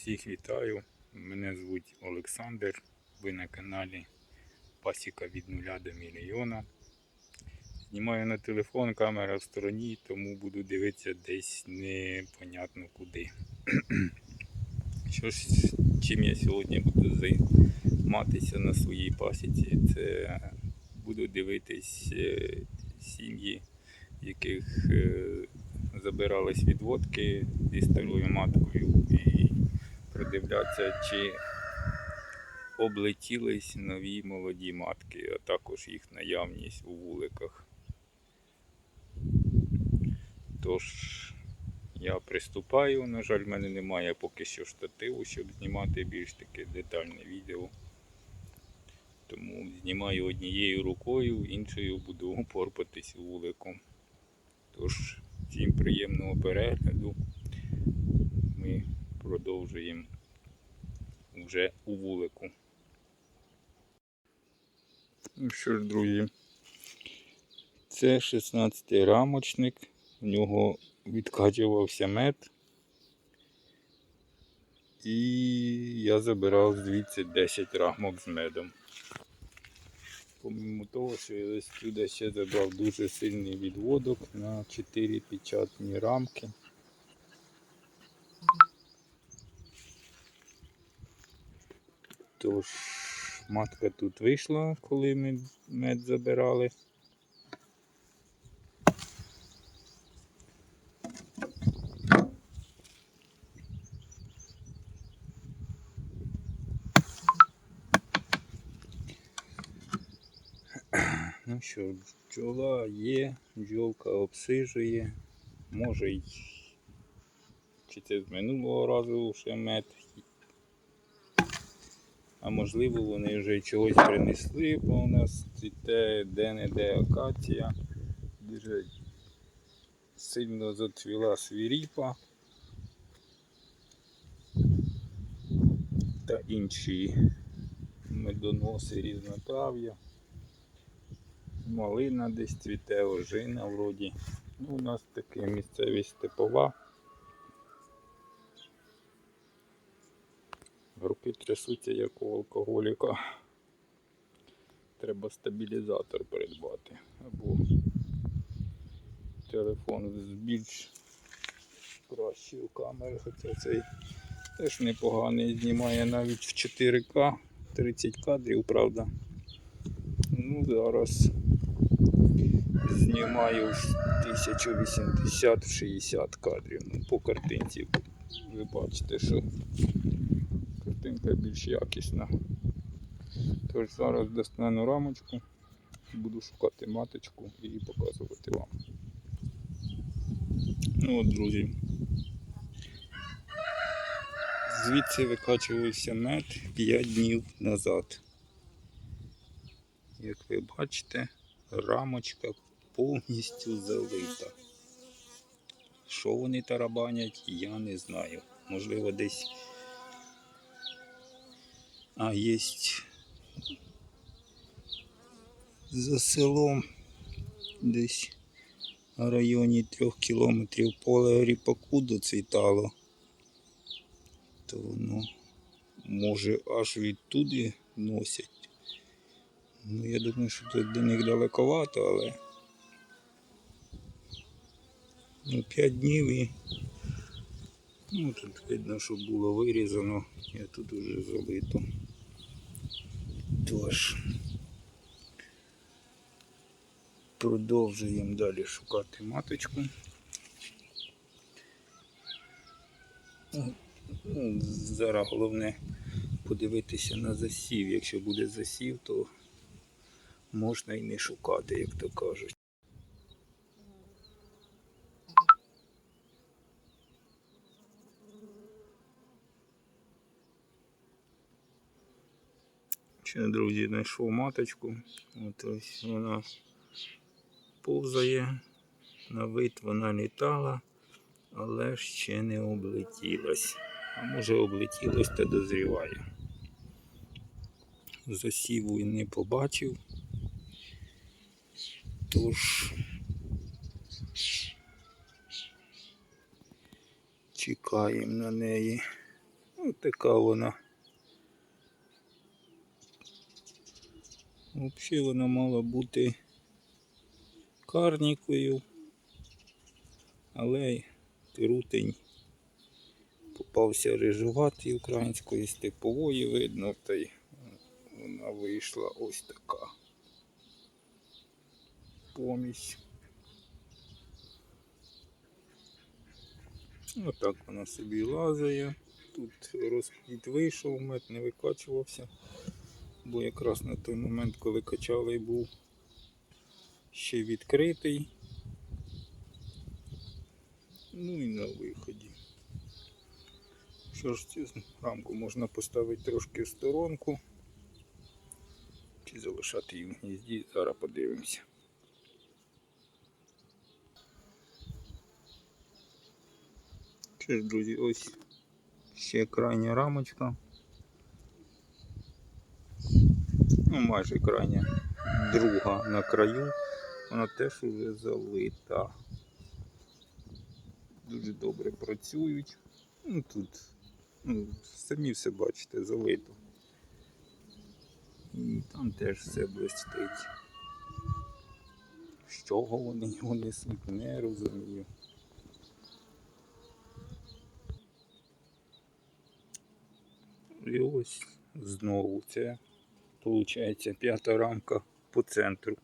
Всіх вітаю. Мене звуть Олександр. Ви на каналі Пасіка від нуля до мільйона. Знімаю на телефон, камера в стороні, тому буду дивитися десь непонятно куди. Що ж, чим я сьогодні буду займатися на своїй пасіці? Це буду дивитись е, сім'ї, яких е, забирались відводки зі старою маткою придивлятися, чи облетілись нові молоді матки, а також їх наявність у вуликах. Тож я приступаю. На жаль, в мене немає поки що штативу, щоб знімати більш таке детальне відео. Тому знімаю однією рукою, іншою буду порпатись у вулику. Тож, всім приємного перегляду. Ми продовжуємо вже у вулику. Ну що ж, друзі, це 16 й рамочник, в нього відкачувався мед. І я забирав звідси 10 рамок з медом. Помимо того, що я ось сюди ще забрав дуже сильний відводок на 4 печатні рамки. Тож матка тут вийшла, коли ми мед забирали. Ну що, бджола є, бджолка обсижує, може й чи це з минулого разу ще мед. А можливо вони вже чогось принесли, бо у нас цвіте де-не-де акація. Дуже сильно зацвіла свіріпа та інші медоноси різнотрав'я. Малина десь цвіте, ожина вроді. Ну, у нас така місцевість степова. Руки трясуться як у алкоголіка. Треба стабілізатор придбати. Або телефон з більш кращою камерою, хоча цей теж непоганий, знімає навіть в 4К, 30 кадрів, правда. Ну, зараз знімаю 1080-60 кадрів. Ну, по картинці ви бачите, що картинка більш якісна. Тож зараз достану рамочку, буду шукати маточку і показувати вам. Ну от, друзі. Звідси викачувався мед 5 днів назад. Як ви бачите, рамочка повністю залита. Що вони тарабанять, я не знаю. Можливо, десь. А є за селом десь в районі трьох кілометрів поле ріпаку доцвітало. То воно може аж відтуди носять. Ну, я думаю, що тут до них далековато, але ну, 5 днів і ну, тут видно, що було вирізано, я тут уже залито. Тож продовжуємо далі шукати маточку. Ну, Зараз головне подивитися на засів. Якщо буде засів, то можна і не шукати, як то кажуть. Ще, друзі, знайшов маточку. От ось вона повзає, на вид вона літала, але ще не облетілась. А може облетілась та дозріває. Засіву і не побачив. Тож чекаємо на неї. Ось така вона. Взагалі вона мала бути карнікою, але трутень попався рижуватий української степової, видно, та й вона вийшла ось така помість. Отак вона собі лазає. Тут розплід вийшов, мед не викачувався, бо якраз на той момент, коли качали, був ще відкритий. Ну і на виході. Що ж, цю рамку можна поставити трошки в сторонку. Чи залишати її в гнізді, зараз подивимося. Що ж, друзі, ось ще крайня рамочка. Ну, майже крайня друга на краю. Вона теж уже залита. Дуже добре працюють. Ну тут, ну, самі все бачите, залито. І там теж все блистить. З чого вони його несуть, не розумію. І ось знову це виходить п'ята рамка по центру.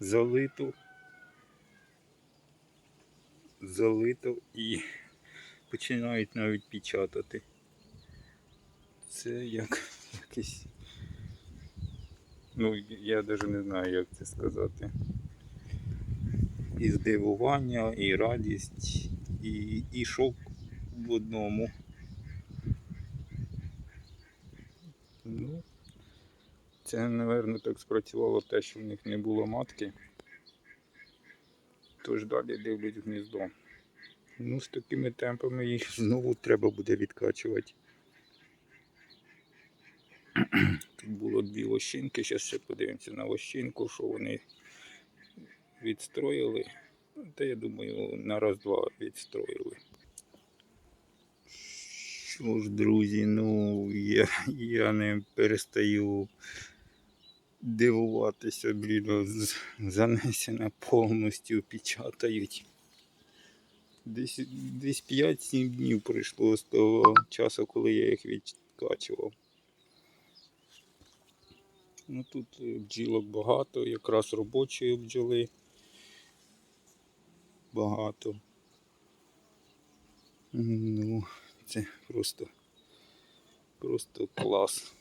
Залито. Залито і починають навіть печатати. Це як якийсь. Ну, я навіть не знаю, як це сказати. І здивування, і радість, і, і шок в одному. Ну, це, напевно, так спрацювало те, що в них не було матки. Тож далі дивлять гніздо. Ну, з такими темпами їх знову треба буде відкачувати. Тут було дві лощинки, зараз ще подивимося на лощинку, що вони відстроїли. Та я думаю, на раз-два відстроїли. Що ж, друзі, ну я, я не перестаю дивуватися, блін, з- занесена повністю печатають. Десь, десь 5-7 днів пройшло з того часу, коли я їх відкачував. Ну тут е, бджілок багато, якраз робочої бджоли багато. Ну, це просто, просто клас.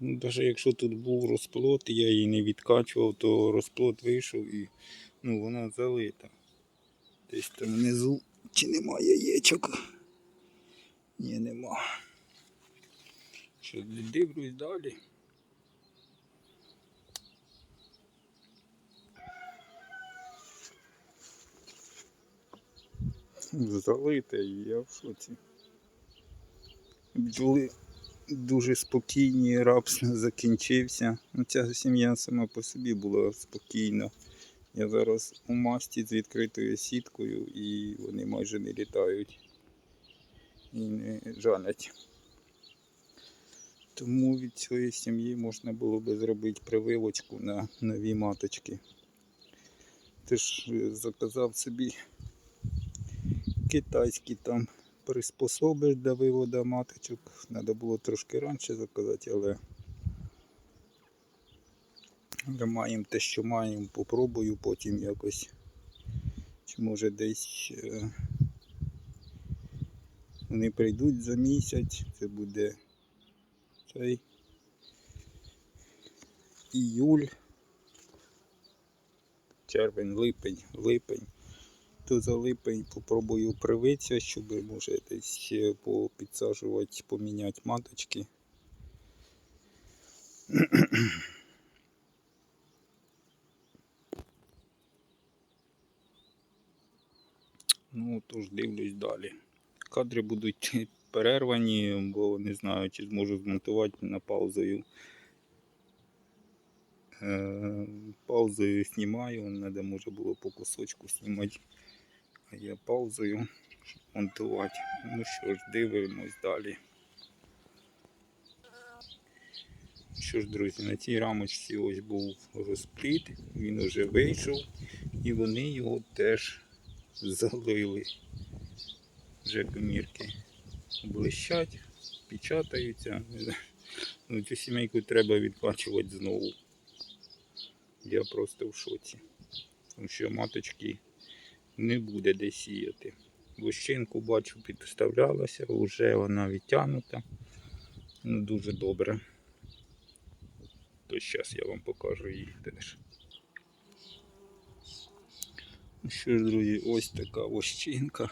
Ну, навіть якщо тут був розплод, я її не відкачував, то розплод вийшов і ну, вона залита. Десь там внизу чи немає яєчок? Ні, нема. Що дивлюсь далі. Залите, я в шоці. Бджоли дуже спокійні, рапс закінчився. Ну, Ця сім'я сама по собі була спокійна. Я зараз у масті з відкритою сіткою і вони майже не літають і не жанять. Тому від цієї сім'ї можна було би зробити прививочку на нові маточки. Теж е, заказав собі китайські там приспособи для виводу маточок. Треба було трошки раніше заказати, але, але маємо те, що маємо, попробую потім якось. Чи може десь е, вони прийдуть за місяць, це буде цей іюль, червень, липень, липень. То за липень попробую привитися, щоб може десь ще попідсаджувати, поміняти маточки. Ну, тож дивлюсь далі. Кадри будуть перервані, бо не знаю, чи зможу змонтувати на паузою Е, паузою знімаю, треба може було по кусочку знімати. А я паузою, щоб монтувати. Ну що ж, дивимось далі. Що ж, друзі, на цій рамочці ось був розпліт, він вже вийшов, і вони його теж залили. Вже комірки блищать, печатаються. Ну, цю сімейку треба відкачувати знову. Я просто в шоці. Тому що маточки не буде де сіяти. Вощинку бачу, підставлялася, вже вона відтягнута. Ну, дуже добре. То зараз я вам покажу її теж. Ну що ж, друзі, ось така вощинка.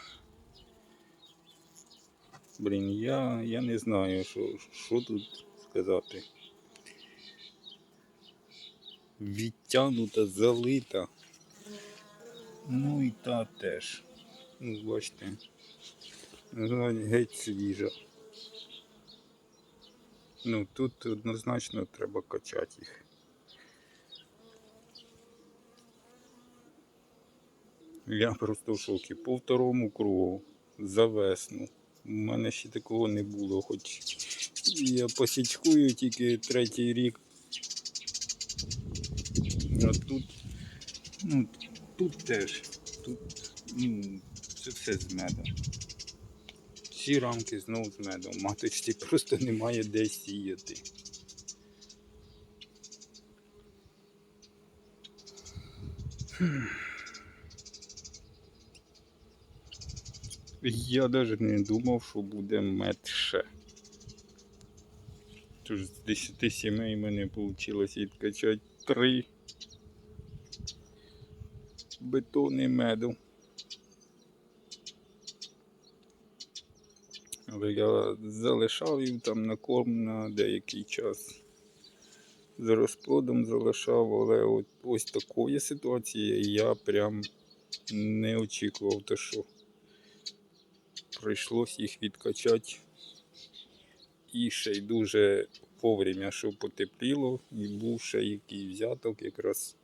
Блін, я, я не знаю, що, що тут сказати. Відтягнута, залита. Ну і та теж. Ну, бачите. Геть- свіжа. Ну тут однозначно треба качати їх. Я просто в шокі. По второму кругу за весну. У мене ще такого не було, хоч я посічкую тільки третій рік. А тут, ну, тут теж, тут, ну, це все з медом. Всі рамки знову з медом. Маточці просто немає де сіяти. Я навіть не думав, що буде мед ще. Тож з 10 сімей мене вийшло відкачати 3 бетони меду. Але я залишав їм там на корм на деякий час. З розплодом залишав, але от ось такої ситуації я прям не очікував, то що прийшлось їх відкачати і ще й дуже вовремя, що потепліло, і був ще який взяток, якраз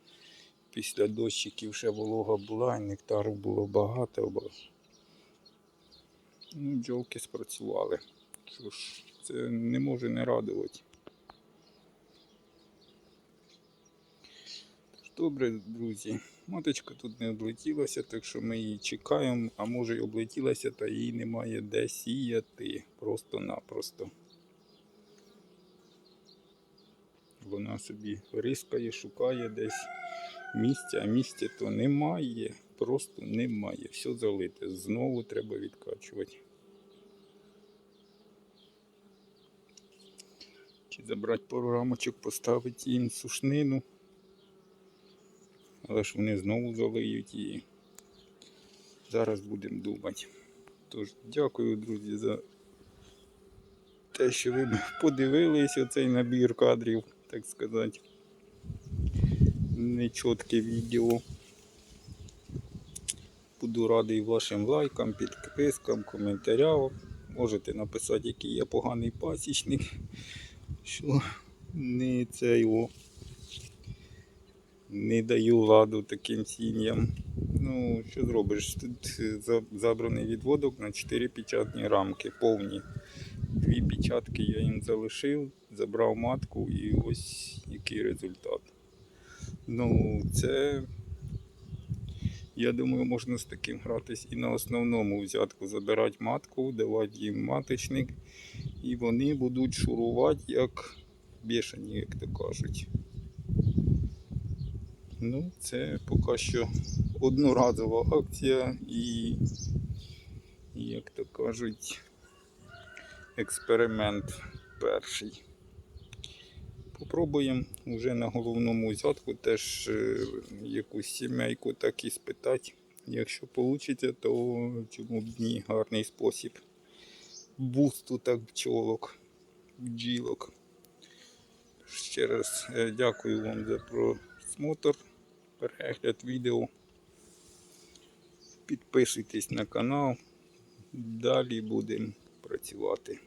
після дощиків ще волога була, і нектару було багато. Бо... Ну, бджолки спрацювали. Що ж, це не може не радувати. Добре, друзі. Маточка тут не облетілася, так що ми її чекаємо, а може й облетілася, та її немає де сіяти. Просто-напросто. Вона собі рискає, шукає десь місця, а місця то немає. Просто немає. Все залите. Знову треба відкачувати. Чи забрати пару рамочок, поставити їм сушнину. Але ж вони знову залиють її. Зараз будемо думати. Тож, дякую, друзі, за те, що ви подивились оцей набір кадрів, так сказати. Нечітке відео. Буду радий вашим лайкам, підпискам, коментарям. Можете написати, який я поганий пасічник, що не це його не даю ладу таким сім'ям. Ну, що зробиш? Тут забраний відводок на 4 печатні рамки повні. Дві печатки я їм залишив, забрав матку і ось який результат. Ну, це, я думаю, можна з таким гратись і на основному взятку забирати матку, давати їм маточник, і вони будуть шурувати як бешені, як то кажуть. Ну, це поки що одноразова акція і, як то кажуть, експеримент перший. Попробуємо вже на головному взятку теж е, якусь сімейку так і спитати. Якщо вийде, то чому б ні, гарний спосіб бусту так пчолок, бджілок. Ще раз е, дякую вам за просмотр, перегляд відео. Підписуйтесь на канал. Далі будемо працювати.